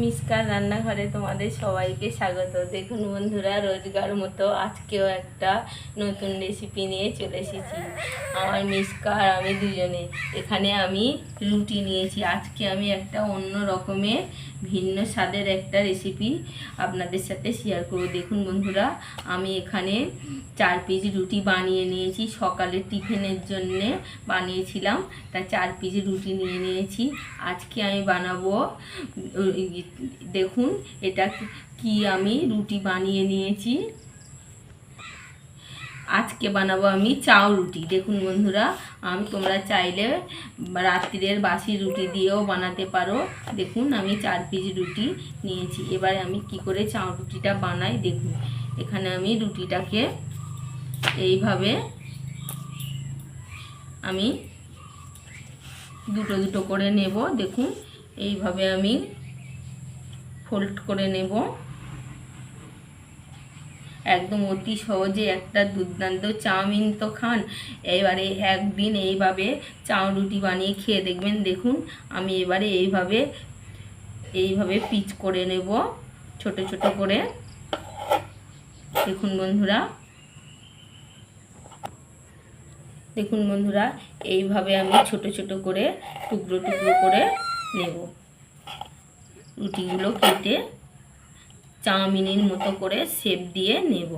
মিসকার রান্নাঘরে তোমাদের সবাইকে স্বাগত। দেখুন বন্ধুরা, রোজগার মতো আজকেও একটা নতুন রেসিপি নিয়ে চলে এসেছি। আমার মিসকা আর আমি দুজনে। এখানে আমি রুটি নিয়েছি। আজকে আমি একটা অন্য রকমের, ভিন্ন স্বাদের একটা রেসিপি আপনাদের সাথে শেয়ার করব। দেখুন বন্ধুরা, আমি এখানে চার পিস রুটি বানিয়ে নিয়েছি। সকালের টিফিনের জন্যে বানিয়েছিলাম, তা চার পিস রুটি নিয়ে নিয়েছি। আজকে আমি বানাবো দেখুন, এটা কি আমি রুটি বানিয়ে নিয়েছি। আজকে বানাবো আমি চাউ রুটি। দেখুন বন্ধুরা, আমি তোমরা চাইলে রাত্রিরের বাসি রুটি দিয়েও বানাতে পারো। দেখুন, আমি চার পিস রুটি নিয়েছি। এবারে আমি কি করে চাউ রুটিটা বানাই দেখুন। এখানে আমি রুটিটাকে এইভাবে আমি দুটো দুটো করে নেব। দেখুন, এইভাবে আমি ফোল্ড করে নেব। একদম অতি সহজে একটা দুর্দান্ত চাউমিন তো খান। এবারে একদিন এইভাবে চাউ রুটি বানিয়ে খেয়ে দেখবেন। দেখুন, আমি এবারে এইভাবে এইভাবে পিচ করে নেব, ছোট ছোট করে। দেখুন বন্ধুরা দেখুন বন্ধুরা, এইভাবে আমি ছোট ছোট করে, টুকরো টুকরো করে নেব। রুটিগুলো কেটে চাউমিনের মতো করে শেপ দিয়ে নেব।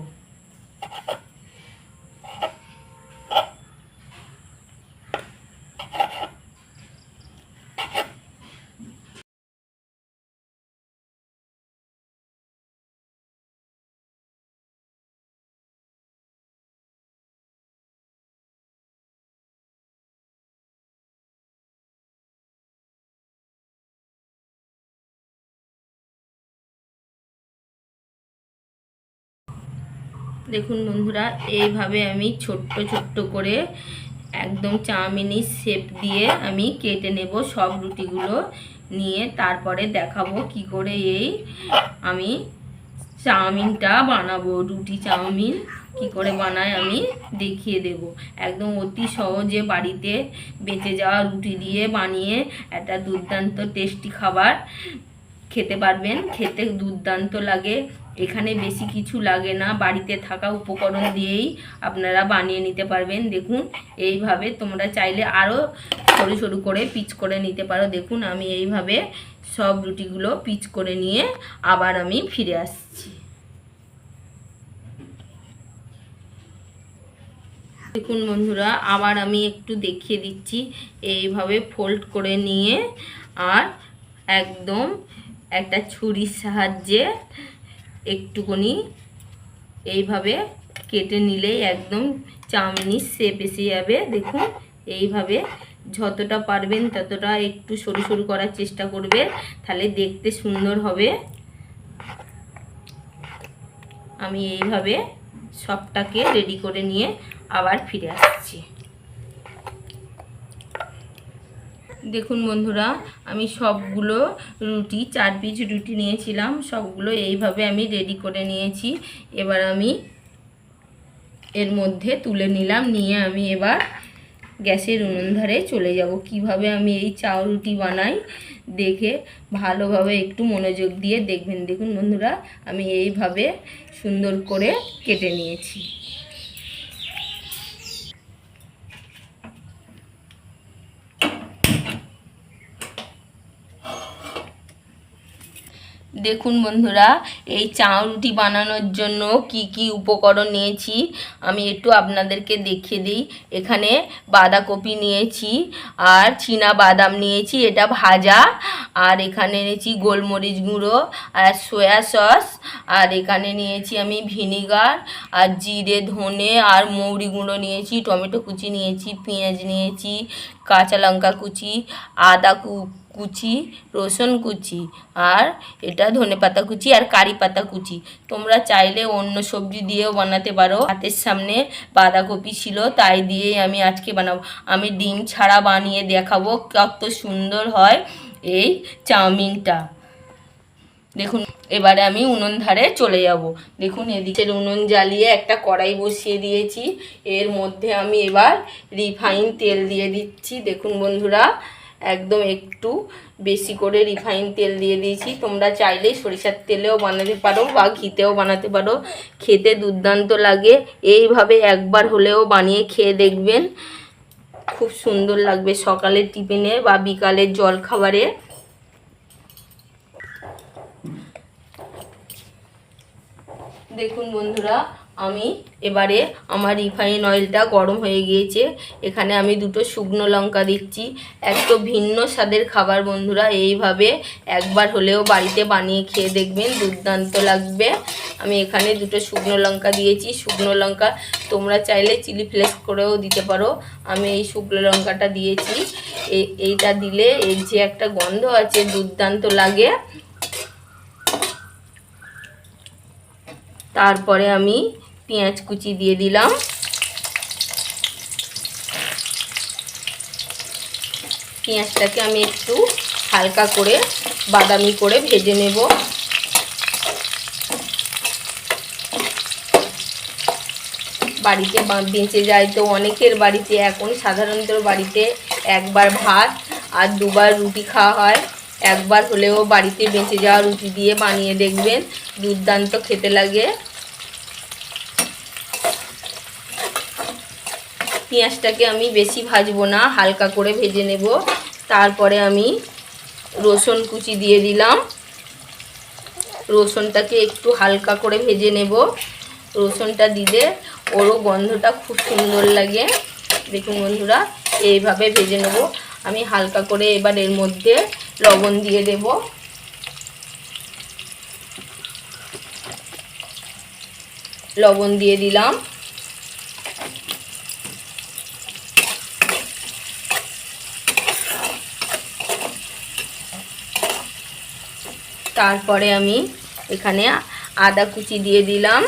দেখুন বন্ধুরা, এইভাবে আমি ছোট্ট ছোট্ট করে একদম চাউমিনের শেপ দিয়ে আমি কেটে নেব সব রুটিগুলো নিয়ে। তারপরে দেখাবো কি করে এই আমি চাউমিনটা বানাবো, রুটি চাউমিন কি করে বানায় আমি দেখিয়ে দেব। একদম অতি সহজে বাড়িতে বেঁচে যাওয়া রুটি দিয়ে বানিয়ে একটা দুর্দান্ত টেস্টি খাবার খেতে পারবেন। খেতে দুর্দান্ত লাগে। এখানে বেশি কিছু লাগে না, বাড়িতে থাকা উপকরণ দিয়েই আপনারা বানিয়ে নিতে পারবেন। দেখুন, এইভাবে তোমরা চাইলে আরও সরু সরু করে পিচ করে নিতে পারো। দেখুন, আমি এইভাবে সব রুটিগুলো পিচ করে নিয়ে আবার আমি ফিরে আসছি। দেখুন বন্ধুরা, আবার আমি একটু দেখিয়ে দিচ্ছি। এইভাবে ফোল্ড করে নিয়ে আর একদম একটা ছুরির সাহায্যে একটুখানি এইভাবে কেটে নিলেই একদম চাউমিনের শেপ এসে যাবে। দেখুন, এইভাবে যতটা পারবেন ততটা একটু সরু সরু করার চেষ্টা করবে, তাহলে দেখতে সুন্দর হবে। আমি এইভাবে সবটাকে রেডি করে নিয়ে আবার ফিরে আসছি। দেখুন বন্ধুরা, আমি সবগুলো রুটি, চার পিস রুটি নিয়েছিলাম, সবগুলো এইভাবে আমি রেডি করে নিয়েছি। এবার আমি এর মধ্যে তুলে নিলাম, নিয়ে আমি এবার গ্যাসের উনুন ধারে চলে যাব। কীভাবে আমি এই চাউ রুটি বানাই, দেখে ভালোভাবে একটু মনোযোগ দিয়ে দেখবেন। দেখুন বন্ধুরা, আমি এইভাবে সুন্দর করে কেটে নিয়েছি। দেখুন বন্ধুরা, এই চাউ রুটি বানানোর জন্য কি কি উপকরণ নিয়েছি, আমি একটু আপনাদেরকে দেখিয়ে দিই। এখানে বাঁধাকপি নিয়েছি, আর চীনা বাদাম নিয়েছি, এটা ভাজা। আর এখানে নিয়েছি গোলমরিচ গুঁড়ো, আর সয়া সস। আর এখানে নিয়েছি আমি ভিনিগার, আর জিরে, ধনে, আর মৌরি গুঁড়ো নিয়েছি, টমেটো কুচি নিয়েছি, পেঁয়াজ নিয়েছি, কাঁচা লঙ্কা কুচি, আদা কু কুচি, রসুন কুচি আর এটা ধনে পাতা কুচি আর কারি পাতা কুচি। তোমরা চাইলে অন্য সবজি দিয়েও বানাতে পারো। হাতের সামনে বাঁধাকপি ছিল, তাই দিয়েই আমি আজকে বানাবো। আমি ডিম ছাড়া বানিয়ে দেখাবো কত সুন্দর হয় এই চাউমিনটা। দেখুন, এবারে আমি উনুন ধারে চলে যাব। দেখুন, এদিকের উনুন জ্বালিয়ে একটা কড়াই বসিয়ে দিয়েছি। এর মধ্যে আমি এবার রিফাইন তেল দিয়ে দিচ্ছি। দেখুন, বন্ধুরা একদম একটু বেশি করে রিফাইন তেল দিয়ে দিয়েছি। তোমরা চাইলে সরিষার তেলেও বানাতে পারো বা ঘিতেও বানাতে পারো। খেতে দুর্দান্ত লাগে। এইভাবে একবার হলেও বানিয়ে খেয়ে দেখবেন। খুব সুন্দর লাগবে সকালের টিফিনে বা বিকালের জল খাবারে দেখুন বন্ধুরা আমি এবারে আমার রিফাইন অয়েলটা গরম হয়ে গিয়েছে। এখানে আমি দুটো শুকনো লঙ্কা দিচ্ছি। এত ভিন্ন স্বাদের খাবার বন্ধুরা, এইভাবে একবার হলেও বাড়িতে বানিয়ে খেয়ে দেখবেন, দুর্দান্ত লাগবে। আমি এখানে দুটো শুকনো লঙ্কা দিয়েছি। শুকনো লঙ্কা তোমরা চাইলে চিলি ফ্লেক্স করেও দিতে পারো। আমি এই শুকনো লঙ্কাটা দিয়েছি। এই এইটা দিলে এর যে একটা গন্ধ আছে, দুর্দান্ত লাগে। তারপরে আমি পেঁয়াজ কুচি দিয়ে দিলাম। পেঁয়াজটাকে আমি একটু হালকা করে বাদামি করে ভেজে নেব। বাড়িতে বেঁচে যায় তো অনেকের বাড়িতে, এখন সাধারণত বাড়িতে একবার ভাত আর দুবার রুটি খাওয়া হয়। একবার হলেও বাড়িতে বেঁচে যাওয়া রুটি দিয়ে বানিয়ে দেখবেন, দুর্দান্ত খেতে লাগে। পেঁয়াজটাকে আমি বেশি ভাজবো না, হালকা করে ভেজে নেব। তারপরে আমি রসুন কুচি দিয়ে দিলাম। রসুনটাকে একটু হালকা করে ভেজে নেব। রসুনটা দিলে ওরও গন্ধটা খুব সুন্দর লাগে। দেখুন বন্ধুরা, এইভাবে ভেজে নেব। আমি হালকা করে এবার এর মধ্যে লবণ দিয়ে দেব। লবণ দিয়ে দিলাম। তারপরে আমি এখানে আদা কুচি দিয়ে দিলাম।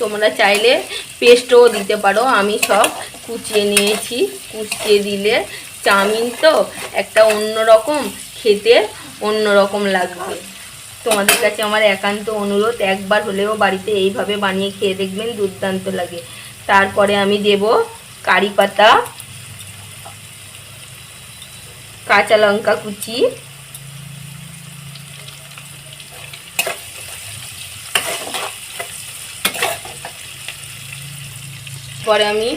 তোমরা চাইলে পেস্টও দিতে পারো। আমি সব কুচিয়ে নিয়েছি। কুচিয়ে দিলে চাউমিন তো একটা অন্যরকম, খেতে অন্যরকম লাগবে। তোমাদের কাছে আমার একান্ত অনুরোধ, একবার হলেও বাড়িতে এইভাবে বানিয়ে খেয়ে দেখবেন, দুর্দান্ত লাগে। তারপরে আমি দেব কারি পাতা, কাঁচা লঙ্কা কুচি। পরে আমি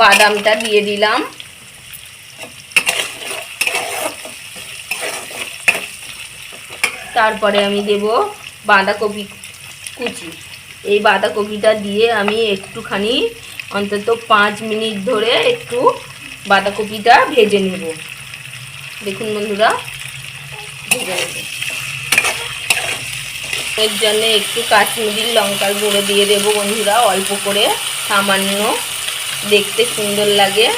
বাদামটা দিয়ে দিলাম। তারপরে আমি দেব বাঁধাকপি কুচি। এই বাঁধাকপিটা দিয়ে আমি একটুখানি অন্তত পাঁচ মিনিট ধরে একটু বাঁধাকপিটা ভেজে নেব। দেখুন বন্ধুরা, ভেজে নেব এর জন্য একটু কাশ্মীরি লঙ্কার গুঁড়ো দিয়ে দেবো বন্ধুরা, অল্প করে। সামান্য দেখতে সুন্দর লাগে।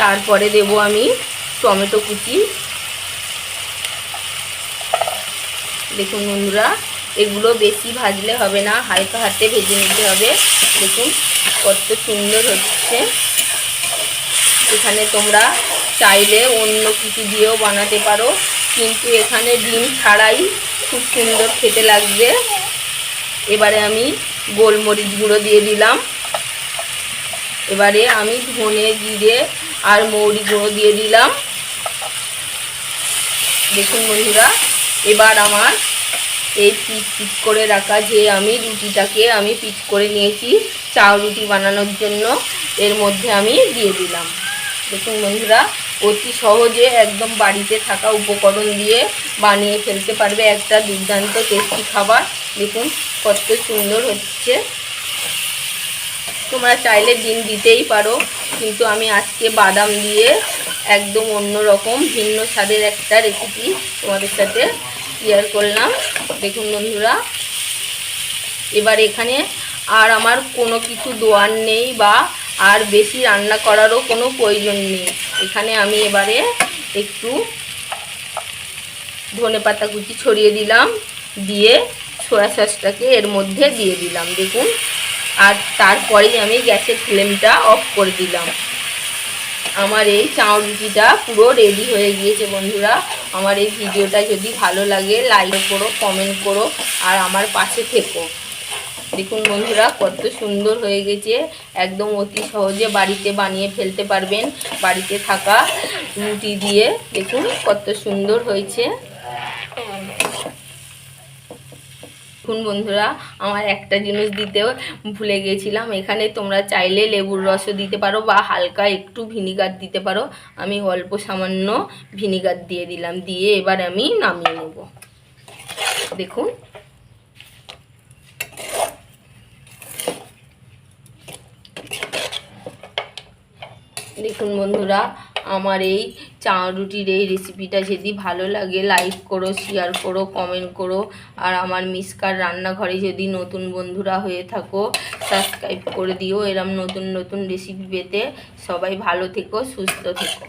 তারপরে দেব আমি টমেটো কুচি। দেখুন বন্ধুরা, এগুলো বেশি ভাজলে হবে না, হালকা হাতে ভেজে নিতে হবে। দেখুন কত সুন্দর হচ্ছে। এখানে তোমরা চাইলে অন্য কিছু দিয়েও বানাতে পারো, কিন্তু এখানে ডিম ছাড়াই খুব সুন্দর খেতে লাগবে। এবারে আমি গোলমরিচ গুঁড়ো দিয়ে দিলাম। এবারে আমি ধনে, জিরে আর মৌরি গুঁড়ো দিয়ে দিলাম। দেখুন বন্ধুরা, এবার আমার এই পিচ পিচ করে রাখা যে আমি রুটিটাকে আমি পিচ করে নিয়েছি চাউ রুটি বানানোর জন্য, এর মধ্যে আমি দিয়ে দিলাম। দেখুন বন্ধুরা অতি সহজে একদম বাড়িতে থাকা উপকরণ দিয়ে বানিয়ে ফেলতে পারবে একটা দুর্দান্ত টেস্টি খাবার। দেখুন, কত সুন্দর হচ্ছে। তোমরা চাইলে ডিম দিতেই পারো, কিন্তু আমি আজকে বাদাম দিয়ে একদম অন্য রকম ভিন্ন স্বাদের একটা রেসিপি তোমাদের সাথে শেয়ার করলাম। দেখুন বন্ধুরা, এবার এখানে আর আমার কোনো কিছু দোয়ার নেই বা আর বেশি রান্না করারও কোনো প্রয়োজন নেই। এখানে আমি এবারে একটু ধনে পাতা কুচি ছড়িয়ে দিলাম, দিয়ে সোয়া সসটাকে এর মধ্যে দিয়ে দিলাম, দেখুন। আর তারপরেই আমি গ্যাসের ফ্লেমটা অফ করে দিলাম। আমার এই চাউরুটিটা পুরো রেডি হয়ে গিয়েছে, বন্ধুরা। আমার এই ভিডিওটা যদি ভালো লাগে লাইক করো কমেন্ট করো, আর আমার পাশে থেকো। দেখুন বন্ধুরা, কত সুন্দর হয়ে গেছে। একদম অতি সহজে বাড়িতে বানিয়ে ফেলতে পারবেন, বাড়িতে থাকা রুটি দিয়ে। দেখুন কত সুন্দর হয়েছে। দেখুন বন্ধুরা, আমার একটা জিনিস দিতেও ভুলে গেছিলাম। এখানে তোমরা চাইলে লেবুর রসও দিতে পারো বা হালকা একটু ভিনিগার দিতে পারো। আমি অল্প সামান্য ভিনিগার দিয়ে দিলাম, দিয়ে এবার আমি নামিয়ে নেব। দেখুন। দেখুন বন্ধুরা, আমার এই চা রুটির এই রেসিপিটা যদি ভালো লাগে লাইক করো শেয়ার করো কমেন্ট করো, আর আমার মিসকার রান্নাঘরে যদি নতুন বন্ধুরা হয়ে থাকো সাবস্ক্রাইব করে দিও। এরম নতুন নতুন রেসিপি পেতে সবাই ভালো থেকো, সুস্থ থেকো।